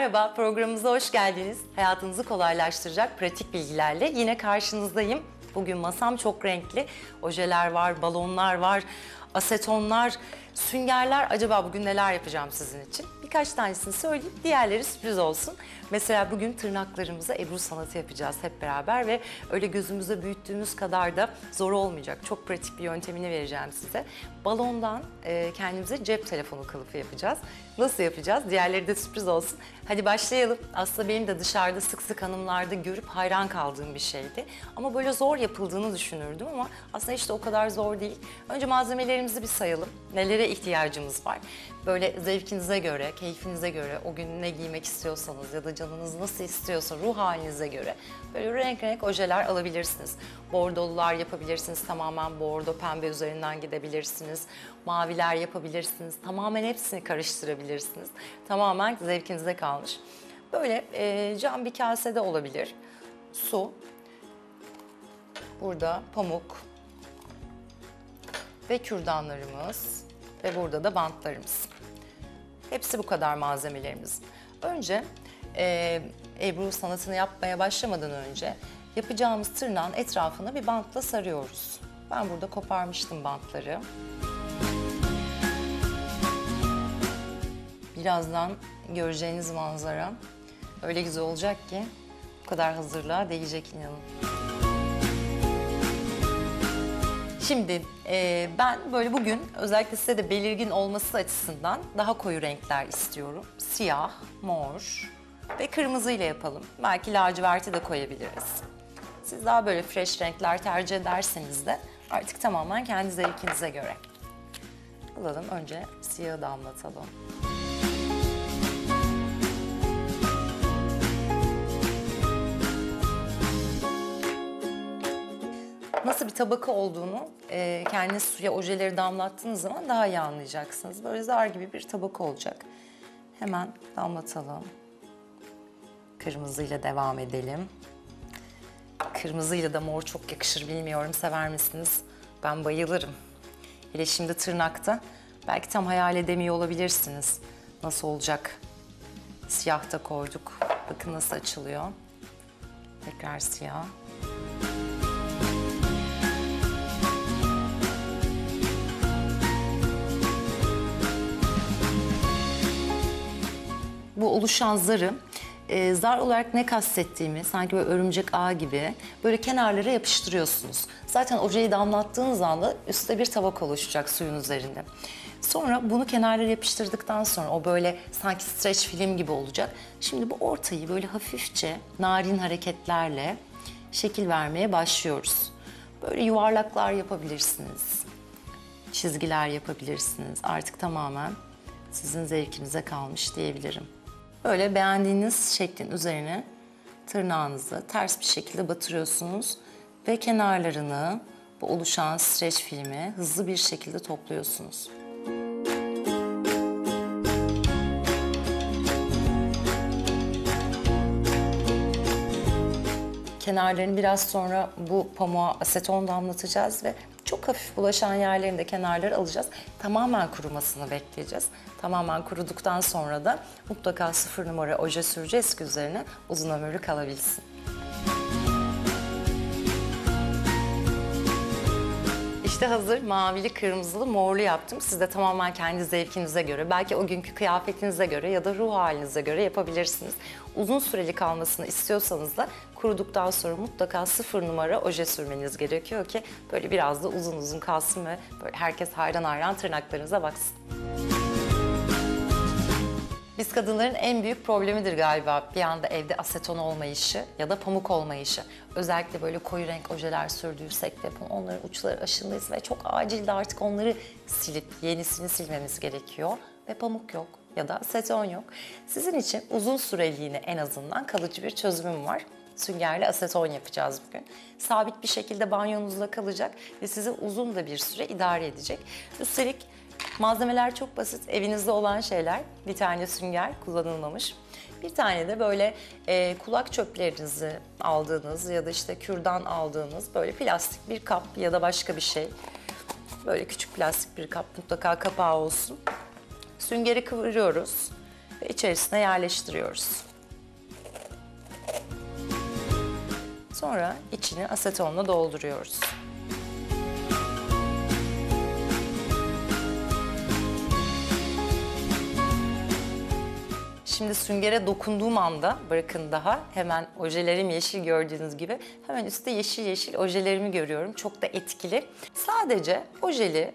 Merhaba, programımıza hoş geldiniz. Hayatınızı kolaylaştıracak pratik bilgilerle yine karşınızdayım. Bugün masam çok renkli. Ojeler var, balonlar var, asetonlar, süngerler. Acaba bugün neler yapacağım sizin için? Birkaç tanesini söyleyeyim, diğerleri sürpriz olsun. Mesela bugün tırnaklarımıza Ebru sanatı yapacağız hep beraber ve öyle gözümüzde büyüttüğümüz kadar da zor olmayacak. Çok pratik bir yöntemini vereceğim size. Balondan e, kendimize cep telefonu kılıfı yapacağız. Nasıl yapacağız? Diğerleri de sürpriz olsun. Hadi başlayalım. Aslında benim de dışarıda sık sık hanımlarda görüp hayran kaldığım bir şeydi. Ama böyle zor yapıldığını düşünürdüm ama aslında işte o kadar zor değil. Önce malzemelerimizi bir sayalım. Nelere ihtiyacımız var? Böyle zevkinize göre, keyfinize göre, o gün ne giymek istiyorsanız ya da canınız nasıl istiyorsa ruh halinize göre böyle renk renk ojeler alabilirsiniz. Bordolular yapabilirsiniz, tamamen bordo pembe üzerinden gidebilirsiniz. Maviler yapabilirsiniz, tamamen hepsini karıştırabilirsiniz. Tamamen zevkinize kalmış. Böyle e, cam bir kasede olabilir. Su, burada pamuk ve kürdanlarımız ve burada da bantlarımız. Hepsi bu kadar malzemelerimiz. Önce e, Ebru sanatını yapmaya başlamadan önce yapacağımız tırnağın etrafına bir bantla sarıyoruz. Ben burada koparmıştım bantları. Birazdan göreceğiniz manzara öyle güzel olacak ki bu kadar hazırlığa değecek inanın. Şimdi e, ben böyle bugün özellikle size de belirgin olması açısından daha koyu renkler istiyorum. Siyah, mor ve kırmızı ile yapalım. Belki laciverti de koyabiliriz. Siz daha böyle fresh renkler tercih ederseniz de artık tamamen kendi zevkinize göre. Alalım önce siyahı damlatalım. Nasıl bir tabaka olduğunu e, kendiniz suya ojeleri damlattığınız zaman daha iyi anlayacaksınız. Böyle zar gibi bir tabaka olacak. Hemen damlatalım. Kırmızıyla devam edelim. Kırmızıyla da mor çok yakışır bilmiyorum sever misiniz? Ben bayılırım. Hele şimdi tırnakta belki tam hayal edemiyor olabilirsiniz. Nasıl olacak? Siyah da koyduk. Bakın nasıl açılıyor. Tekrar siyah. Bu oluşan zarı e, zar olarak ne kastettiğimi sanki böyle örümcek ağ gibi böyle kenarlara yapıştırıyorsunuz. Zaten ojeyi damlattığınız anda üstte bir tabak oluşacak suyun üzerinde. Sonra bunu kenarlara yapıştırdıktan sonra o böyle sanki streç film gibi olacak. Şimdi bu ortayı böyle hafifçe narin hareketlerle şekil vermeye başlıyoruz. Böyle yuvarlaklar yapabilirsiniz. Çizgiler yapabilirsiniz. Artık tamamen sizin zevkinize kalmış diyebilirim. Böyle beğendiğiniz şeklin üzerine tırnağınızı ters bir şekilde batırıyorsunuz ve kenarlarını bu oluşan streç filmi hızlı bir şekilde topluyorsunuz. Kenarlarını biraz sonra bu pamuğa aseton damlatacağız ve çok hafif bulaşan yerlerini de kenarları alacağız. Tamamen kurumasını bekleyeceğiz. Tamamen kuruduktan sonra da mutlaka sıfır numara oje süreceğiz ki üzerine uzun ömürlü kalabilsin. İşte hazır mavili, kırmızılı, morlu yaptım. Siz de tamamen kendi zevkinize göre, belki o günkü kıyafetinize göre ya da ruh halinize göre yapabilirsiniz. Uzun süreli kalmasını istiyorsanız da kuruduktan sonra mutlaka sıfır numara oje sürmeniz gerekiyor ki böyle biraz da uzun uzun kalsın ve böyle herkes hayran hayran tırnaklarınıza baksın. Biz kadınların en büyük problemidir galiba bir anda evde aseton olmayışı ya da pamuk olmayışı. Özellikle böyle koyu renk ojeler sürdüysek de onların uçları aşındıysa ve çok acil de artık onları silip yenisini silmemiz gerekiyor. Ve pamuk yok ya da aseton yok. Sizin için uzun süreliğine en azından kalıcı bir çözümüm var. Süngerli aseton yapacağız bugün. Sabit bir şekilde banyonuzda kalacak ve sizi uzun da bir süre idare edecek. Üstelik Malzemeler çok basit, evinizde olan şeyler. Bir tane sünger kullanılmamış. Bir tane de böyle e, kulak çöplerinizi aldığınız ya da işte kürdan aldığınız böyle plastik bir kap ya da başka bir şey. Böyle küçük plastik bir kap mutlaka kapağı olsun. Süngeri kıvırıyoruz. ve içerisine yerleştiriyoruz. Sonra içini asetonla dolduruyoruz. Şimdi süngere dokunduğum anda bırakın daha hemen ojelerim yeşil gördüğünüz gibi hemen üstte yeşil yeşil ojelerimi görüyorum. Çok da etkili. Sadece ojeli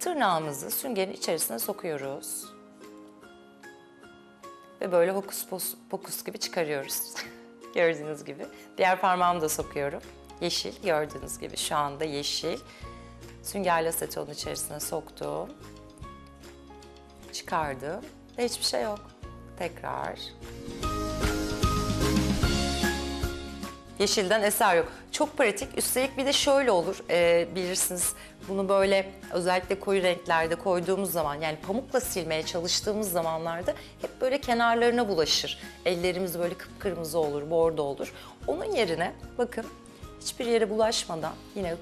tırnağımızı süngerin içerisine sokuyoruz. Ve böyle hokus pokus gibi çıkarıyoruz. gördüğünüz gibi. Diğer parmağımı da sokuyorum. Yeşil gördüğünüz gibi şu anda yeşil. Süngerle asetonun içerisine soktum. Çıkardım ve hiçbir şey yok. Tekrar. Yeşilden eser yok. Çok pratik. Üstelik bir de şöyle olur. e, bilirsiniz bunu böyle özellikle koyu renklerde koyduğumuz zaman yani pamukla silmeye çalıştığımız zamanlarda hep böyle kenarlarına bulaşır. Ellerimiz böyle kıpkırmızı olur, bordo olur. Onun yerine bakın hiçbir yere bulaşmadan yine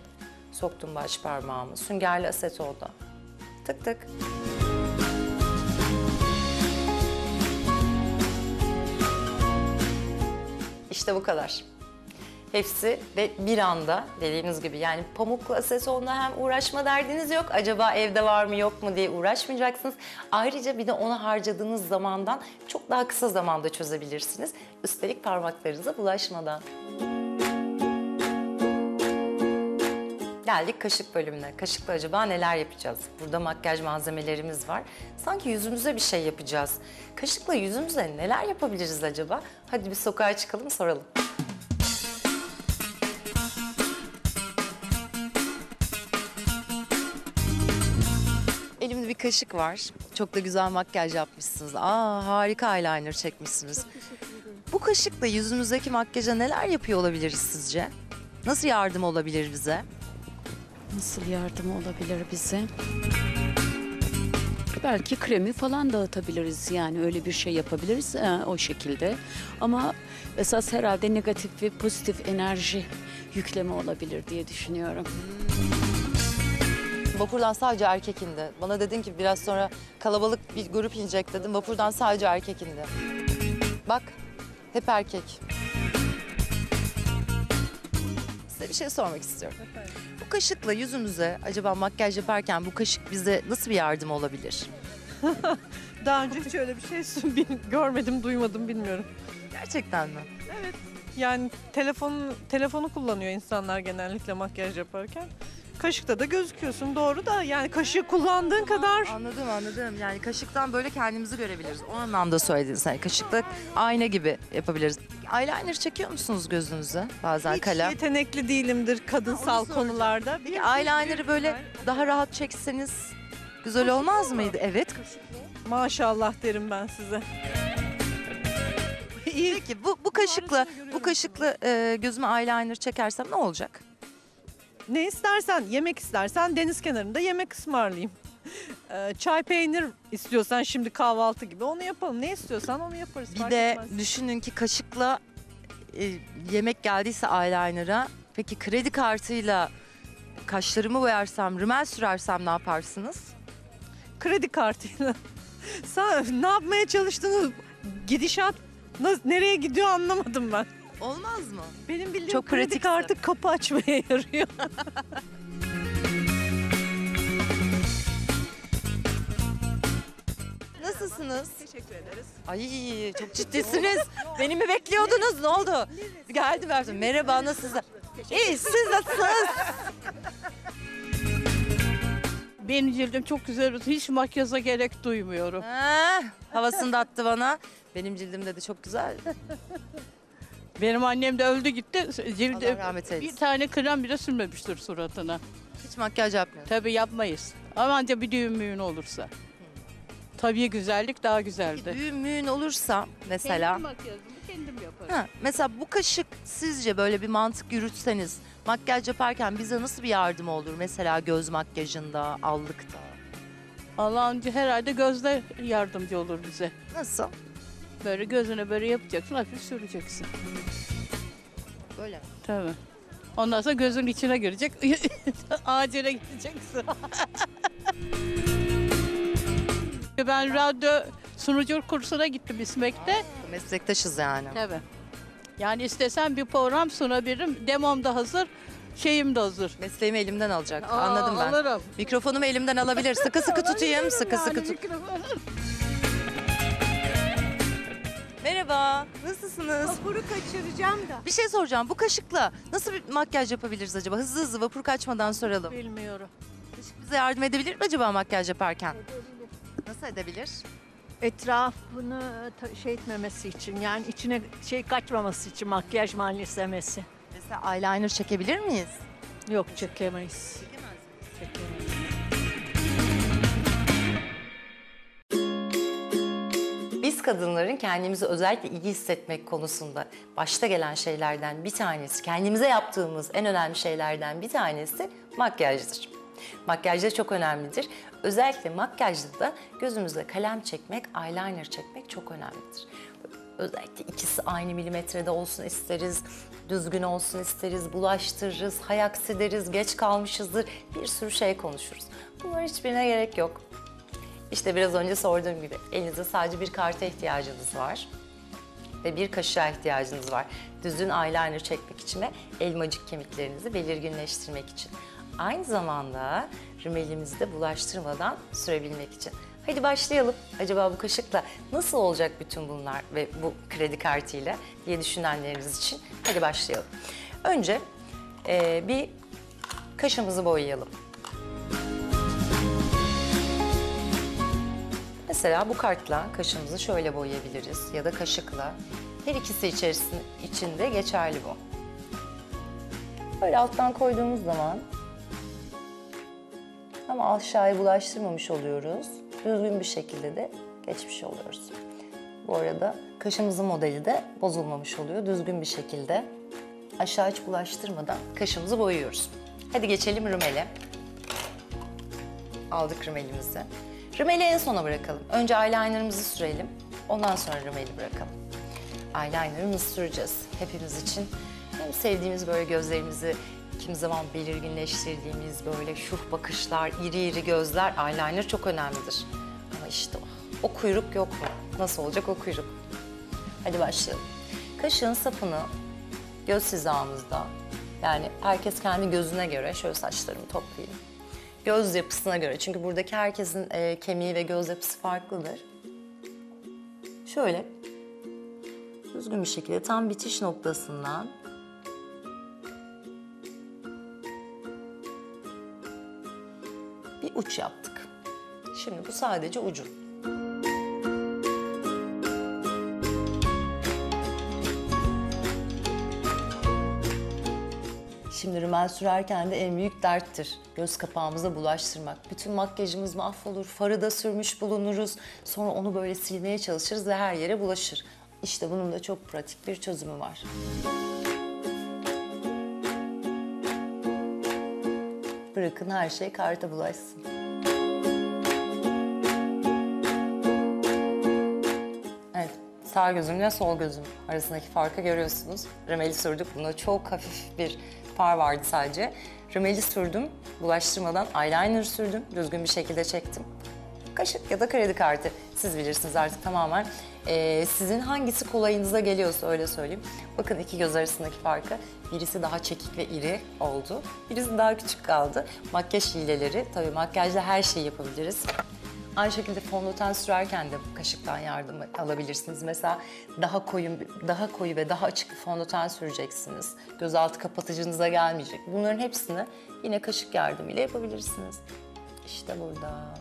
soktum baş parmağımı süngerli asetonda. Tık tık. İşte bu kadar. Hepsi ve bir anda dediğiniz gibi yani pamukla asetonla hem uğraşma derdiniz yok. Acaba evde var mı yok mu diye uğraşmayacaksınız. Ayrıca bir de ona harcadığınız zamandan çok daha kısa zamanda çözebilirsiniz. Üstelik parmaklarınıza bulaşmadan. Geldik kaşık bölümüne. Kaşıkla acaba neler yapacağız? Burada makyaj malzemelerimiz var. Sanki yüzümüze bir şey yapacağız. Kaşıkla yüzümüze neler yapabiliriz acaba? Hadi bir sokağa çıkalım soralım. Elimde bir kaşık var. Çok da güzel makyaj yapmışsınız. Aa harika eyeliner çekmişsiniz. Bu kaşıkla yüzümüzdeki makyaja neler yapıyor olabiliriz sizce? Nasıl yardım olabilir bize? Nasıl yardım olabilir bize? Belki kremi falan dağıtabiliriz yani öyle bir şey yapabiliriz e, o şekilde. Ama esas herhalde negatif ve pozitif enerji yükleme olabilir diye düşünüyorum. Vapurdan sadece erkek indi. Bana dedin ki biraz sonra kalabalık bir grup inecek dedim. Vapurdan sadece erkek indi. Bak hep erkek. Size bir şey sormak istiyorum. Bu kaşıkla yüzümüze acaba makyaj yaparken bu kaşık bize nasıl bir yardım olabilir? Daha önce hiç öyle bir şey bil- görmedim, duymadım, bilmiyorum. Gerçekten mi? Yani telefon telefonu kullanıyor insanlar genellikle makyaj yaparken. Kaşıkta da gözüküyorsun doğru da yani kaşığı kullandığın kadar Anladım anladım. Yani kaşıktan böyle kendimizi görebiliriz. O anlamda söyledin sen. Kaşıkla ayna gibi yapabiliriz. Eyeliner çekiyor musunuz gözünüze? Bazen hiç kalem. yetenekli değilimdir kadınsal konularda. Peki eyeliner'ı böyle daha rahat çekseniz güzel olmaz mıydı? Evet. Maşallah derim ben size. İyi. Peki bu bu kaşıkla bu kaşıkla e, gözüme eyeliner çekersem ne olacak? Ne istersen, yemek istersen deniz kenarında yemek ısmarlayayım. Ee, çay peynir istiyorsan şimdi kahvaltı gibi onu yapalım. Ne istiyorsan onu yaparız. Bir fark de etmez. düşünün ki kaşıkla e, yemek geldiyse eyeliner'a peki kredi kartıyla kaşlarımı boyarsam, rimel sürersem ne yaparsınız? kredi kartıyla. Sen ne yapmaya çalıştığını gidişat nereye gidiyor anlamadım ben. Olmaz mı? Benim bildiğim Çok kredi pratiksin. kartı kapı açmaya yarıyor. Nasılsınız? Teşekkür ederiz. Ay çok ciddisiniz. Beni mi bekliyordunuz? Ne oldu? Geldim verdim. Merhaba nasılsınız? İyi siz nasılsınız? Benim cildim çok güzel. Hiç makyaja gerek duymuyorum. Ha, havasını da attı bana. Benim cildim dedi çok güzel. Benim annem de öldü gitti. Cildi Allah rahmet eylesin. bir tane krem bile sürmemiştir suratına. Hiç makyaj yapmıyor. Tabii yapmayız. Ama ancak bir düğün müğün olursa. Tabii güzellik daha güzeldi. Düğün müğün olursa mesela. Kendim makyajımı kendim yaparım. Ha, mesela bu kaşık sizce böyle bir mantık yürütseniz makyaj yaparken bize nasıl bir yardım olur? Mesela göz makyajında, allıkta. Allah'ın herhalde gözler yardımcı olur bize. Nasıl? Böyle gözüne böyle yapacaksın, hafif süreceksin. Böyle. Tabii. Ondan sonra gözün içine girecek. Acile gideceksin. ben radyo Sunuculuk kursuna gittim İSMEK'te. Meslektaşız yani. Tabii. Yani istesem bir program sunabilirim. Demom da hazır, şeyim de hazır. Mesleğimi elimden alacak. Aa, Anladım ben. alırım. Mikrofonumu elimden alabilir. Sıkı sıkı tutayım. Sıkı sıkı tut. Merhaba. Nasılsınız? Vapuru kaçıracağım da. Bir şey soracağım. Bu kaşıkla nasıl bir makyaj yapabiliriz acaba? Hızlı hızlı vapur kaçmadan soralım. Bilmiyorum. Kaşık bize yardım edebilir mi acaba makyaj yaparken? Nasıl edebilir? Etrafını ta- şey etmemesi için yani içine şey kaçmaması için makyaj malzemesi. Mesela eyeliner çekebilir miyiz? Yok çekemeyiz. Biz kadınların kendimizi özellikle iyi hissetmek konusunda başta gelen şeylerden bir tanesi, kendimize yaptığımız en önemli şeylerden bir tanesi makyajdır. Makyaj da çok önemlidir. Özellikle makyajda da gözümüze kalem çekmek, eyeliner çekmek çok önemlidir. Özellikle ikisi aynı milimetrede olsun isteriz, düzgün olsun isteriz, bulaştırırız, hay aksi deriz, geç kalmışızdır, bir sürü şey konuşuruz. Bunların hiçbirine gerek yok. İşte biraz önce sorduğum gibi elinizde sadece bir karta ihtiyacınız var ve bir kaşığa ihtiyacınız var. Düzgün eyeliner çekmek için ve elmacık kemiklerinizi belirginleştirmek için. Aynı zamanda rimelimizi de bulaştırmadan sürebilmek için. Hadi başlayalım. Acaba bu kaşıkla nasıl olacak bütün bunlar ve bu kredi kartıyla diye düşünenleriniz için hadi başlayalım. Önce eee, bir kaşımızı boyayalım. Mesela bu kartla kaşımızı şöyle boyayabiliriz ya da kaşıkla. Her ikisi içerisinde içinde geçerli bu. Böyle alttan koyduğumuz zaman ama aşağıya bulaştırmamış oluyoruz. Düzgün bir şekilde de geçmiş oluyoruz. Bu arada kaşımızın modeli de bozulmamış oluyor. Düzgün bir şekilde aşağı hiç bulaştırmadan kaşımızı boyuyoruz. Hadi geçelim rümele. Aldık rümelimizi. Rümeli en sona bırakalım. Önce eyelinerımızı sürelim. Ondan sonra rümeli bırakalım. Eyelinerımızı süreceğiz hepimiz için. Hem sevdiğimiz böyle gözlerimizi kimi zaman belirginleştirdiğimiz böyle şuh bakışlar, iri iri gözler, eyeliner çok önemlidir. Ama işte o, o kuyruk yok mu? Nasıl olacak o kuyruk? Hadi başlayalım. Kaşığın sapını göz hizamızda, yani herkes kendi gözüne göre şöyle saçlarımı toplayayım göz yapısına göre. Çünkü buradaki herkesin e, kemiği ve göz yapısı farklıdır. Şöyle düzgün bir şekilde tam bitiş noktasından bir uç yaptık. Şimdi bu sadece ucu. Rümel sürerken de en büyük derttir. Göz kapağımıza bulaştırmak. Bütün makyajımız mahvolur, farı da sürmüş bulunuruz. Sonra onu böyle silmeye çalışırız ve her yere bulaşır. İşte bunun da çok pratik bir çözümü var. Bırakın her şey karta bulaşsın. Evet, sağ gözümle sol gözüm arasındaki farkı görüyorsunuz. Rümeli sürdük. Bunda çok hafif bir far vardı sadece. Rümeli sürdüm, bulaştırmadan eyeliner sürdüm. Düzgün bir şekilde çektim. Kaşık ya da kredi kartı. Siz bilirsiniz artık tamamen. Ee, sizin hangisi kolayınıza geliyorsa öyle söyleyeyim. Bakın iki göz arasındaki farkı. Birisi daha çekik ve iri oldu. Birisi daha küçük kaldı. Makyaj hileleri. Tabii makyajla her şeyi yapabiliriz. Aynı şekilde fondöten sürerken de kaşıktan yardım alabilirsiniz. Mesela daha koyu, daha koyu ve daha açık bir fondöten süreceksiniz. Gözaltı kapatıcınıza gelmeyecek. Bunların hepsini yine kaşık yardımıyla yapabilirsiniz. İşte burada.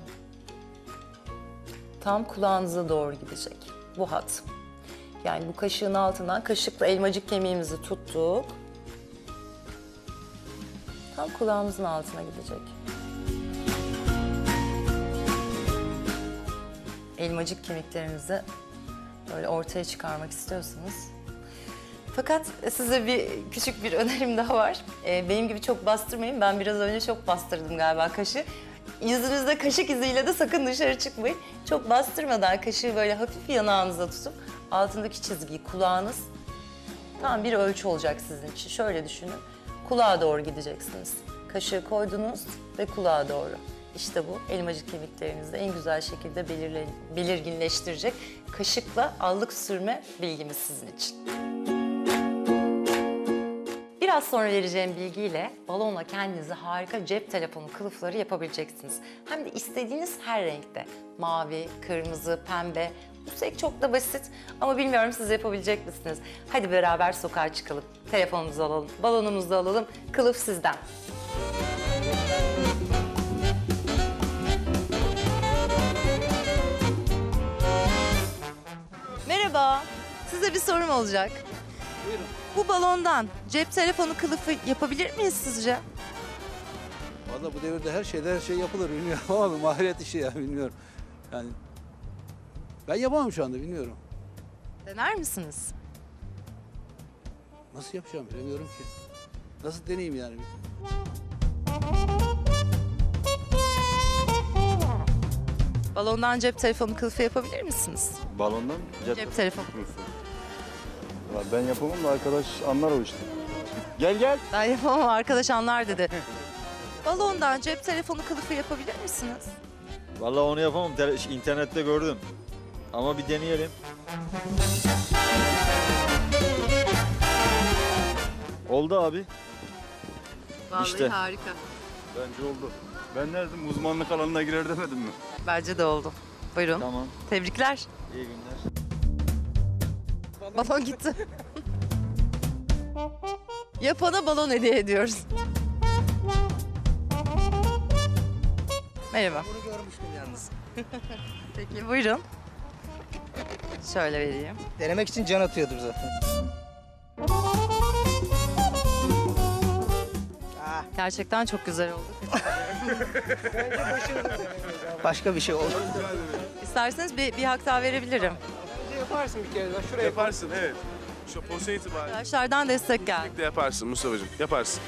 Tam kulağınıza doğru gidecek bu hat. Yani bu kaşığın altından kaşıkla elmacık kemiğimizi tuttuk. Tam kulağımızın altına gidecek. Elmacık kemiklerinizi böyle ortaya çıkarmak istiyorsanız. Fakat size bir küçük bir önerim daha var. Ee, benim gibi çok bastırmayın. Ben biraz önce çok bastırdım galiba kaşı. Yüzünüzde kaşık iziyle de sakın dışarı çıkmayın. Çok bastırmadan kaşığı böyle hafif yanağınıza tutup altındaki çizgiyi kulağınız tam bir ölçü olacak sizin için. Şöyle düşünün. Kulağa doğru gideceksiniz. Kaşığı koydunuz ve kulağa doğru. İşte bu elmacık kemiklerinizi en güzel şekilde belirginleştirecek kaşıkla allık sürme bilgimiz sizin için. Biraz sonra vereceğim bilgiyle balonla kendinize harika cep telefonu kılıfları yapabileceksiniz. Hem de istediğiniz her renkte. Mavi, kırmızı, pembe. Üstelik çok da basit ama bilmiyorum siz yapabilecek misiniz? Hadi beraber sokağa çıkalım. Telefonumuzu alalım, balonumuzu alalım. Kılıf sizden. Size bir sorum olacak. Bu balondan cep telefonu kılıfı yapabilir miyiz sizce? Valla bu devirde her şeyde her şey yapılır bilmiyorum ama bir maharet işi ya bilmiyorum. Yani ben yapamam şu anda bilmiyorum. Dener misiniz? Nasıl yapacağım bilemiyorum ki. Nasıl deneyeyim yani? Balondan cep telefonu kılıfı yapabilir misiniz? Balondan cep, Cep telefonu. Ben yapamam da arkadaş anlar o işte. Gel gel. Ben yapamam arkadaş anlar dedi. Balondan cep telefonu kılıfı yapabilir misiniz? Vallahi onu yapamam. Tele- internette gördüm. Ama bir deneyelim. Oldu abi. Vallahi İşte. harika. Bence oldu. Ben nereden uzmanlık alanına girer demedim mi? Bence de oldu. Buyurun. Tamam. Tebrikler. İyi günler. Balon gitti. Yapana balon hediye ediyoruz. Merhaba. Bunu görmüştüm yalnız. Peki buyurun. Şöyle vereyim. Denemek için can atıyordur zaten. Ah, Gerçekten çok güzel oldu. başka bir şey oldu. İsterseniz bir, bir hak daha verebilirim. Yaparsın bir kere daha şuraya Yaparsın evet. Şu pozisyon itibariyle Arkadaşlardan destek geldi. de yaparsın Mustafa'cığım yaparsın.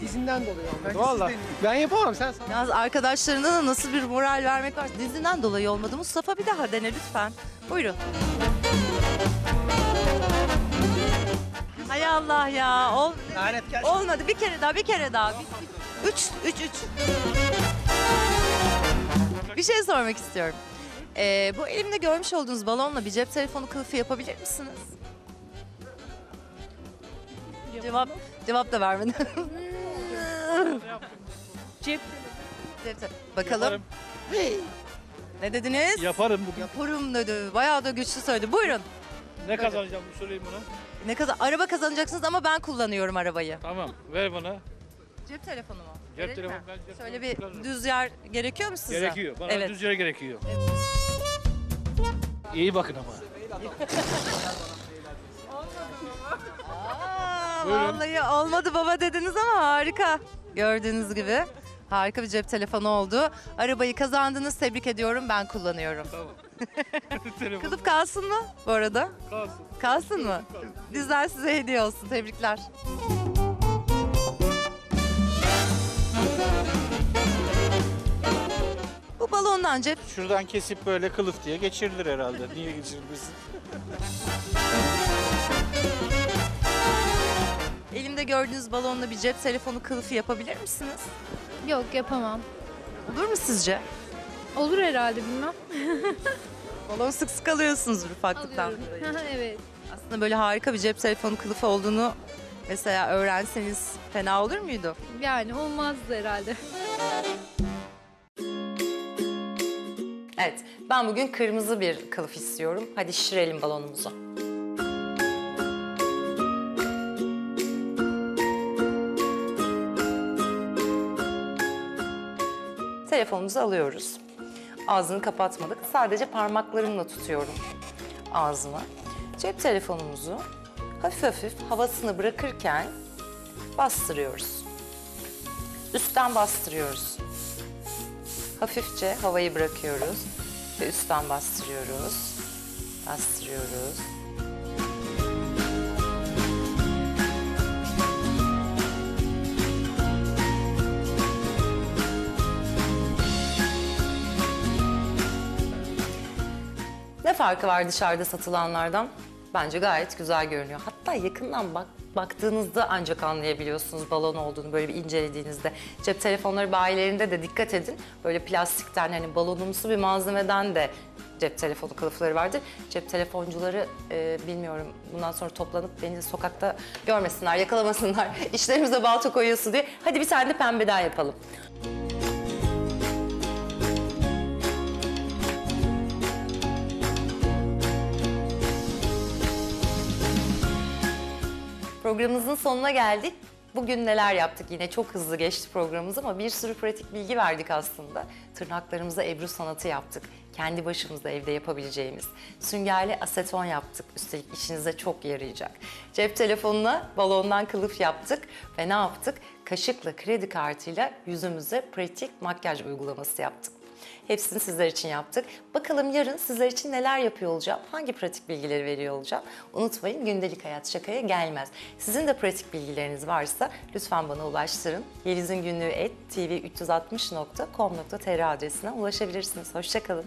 Dizinden dolayı olmadı. Valla. Ben yapamam sen sana. Yalnız arkadaşlarına da nasıl bir moral vermek var. Dizinden dolayı olmadı. Mustafa bir daha dene lütfen. Buyurun. Hay Allah ya. Ol, Lanet gelsin. olmadı. Bir kere daha, bir kere daha. Bir- Üç, üç, üç. Bir şey sormak istiyorum. Ee, bu elimde görmüş olduğunuz balonla bir cep telefonu kılıfı yapabilir misiniz? Cevap, cevap da vermedin. Cep Cep te- Bakalım. Ne dediniz? Yaparım bugün. Yaparım dedi. Bayağı da güçlü söyledi. Buyurun. Ne kazanacağım bu sorayım buna. Ne kadar araba kazanacaksınız ama ben kullanıyorum arabayı. Tamam ver bana. Cep telefonu mu? Cep Gerek mi? telefonu ben cep Şöyle telefonu bir kullanırım. düz yer gerekiyor mu size? Gerekiyor. Bana Evet. düz yere gerekiyor. İyi bakın ama. Aa, Buyurun. vallahi olmadı baba dediniz ama harika. Gördüğünüz gibi harika bir cep telefonu oldu. Arabayı kazandınız. Tebrik ediyorum. Ben kullanıyorum. Tamam. Telefon Kılıf kalsın mı bu arada? kalsın. Kalsın mı? Bizden size hediye olsun. Tebrikler. Balondan cep Şuradan kesip böyle kılıf diye geçirilir herhalde. Niye geçirilmesin? elimde gördüğünüz balonla bir cep telefonu kılıfı yapabilir misiniz? Yok yapamam. Olur mu sizce? Olur herhalde bilmem. Balon sık sık alıyorsunuzdur ufaklıktan. Alıyorum. evet. Aslında böyle harika bir cep telefonu kılıfı olduğunu mesela öğrenseniz fena olur muydu? Yani olmazdı herhalde. Evet, ben bugün kırmızı bir kılıf istiyorum. Hadi şişirelim balonumuzu. Telefonumuzu alıyoruz. Ağzını kapatmadık. Sadece parmaklarımla tutuyorum ağzını. Cep telefonumuzu hafif hafif havasını bırakırken bastırıyoruz. Üstten bastırıyoruz. Hafifçe havayı bırakıyoruz ve üstten bastırıyoruz. Bastırıyoruz. Ne farkı var dışarıda satılanlardan? Bence gayet güzel görünüyor. Hatta yakından bak baktığınızda ancak anlayabiliyorsunuz balon olduğunu böyle bir incelediğinizde. Cep telefonları bayilerinde de dikkat edin. Böyle plastikten hani balonumsu bir malzemeden de cep telefonu kılıfları vardır. Cep telefoncuları e, bilmiyorum bundan sonra toplanıp beni sokakta görmesinler, yakalamasınlar. İşlerimize balta koyuyorsun diye. Hadi bir tane de pembe daha yapalım. Programımızın sonuna geldik. Bugün neler yaptık yine çok hızlı geçti programımız ama bir sürü pratik bilgi verdik aslında. Tırnaklarımıza ebru sanatı yaptık. Kendi başımızda evde yapabileceğimiz. Süngerli aseton yaptık. Üstelik işinize çok yarayacak. Cep telefonuna balondan kılıf yaptık. Ve ne yaptık? Kaşıkla kredi kartıyla yüzümüze pratik makyaj uygulaması yaptık. Hepsini sizler için yaptık. Bakalım yarın sizler için neler yapıyor olacağım, hangi pratik bilgileri veriyor olacağım. Unutmayın gündelik hayat şakaya gelmez. Sizin de pratik bilgileriniz varsa lütfen bana ulaştırın. Yeliz'in günlüğü et tv360.com.tr adresine ulaşabilirsiniz. Hoşçakalın.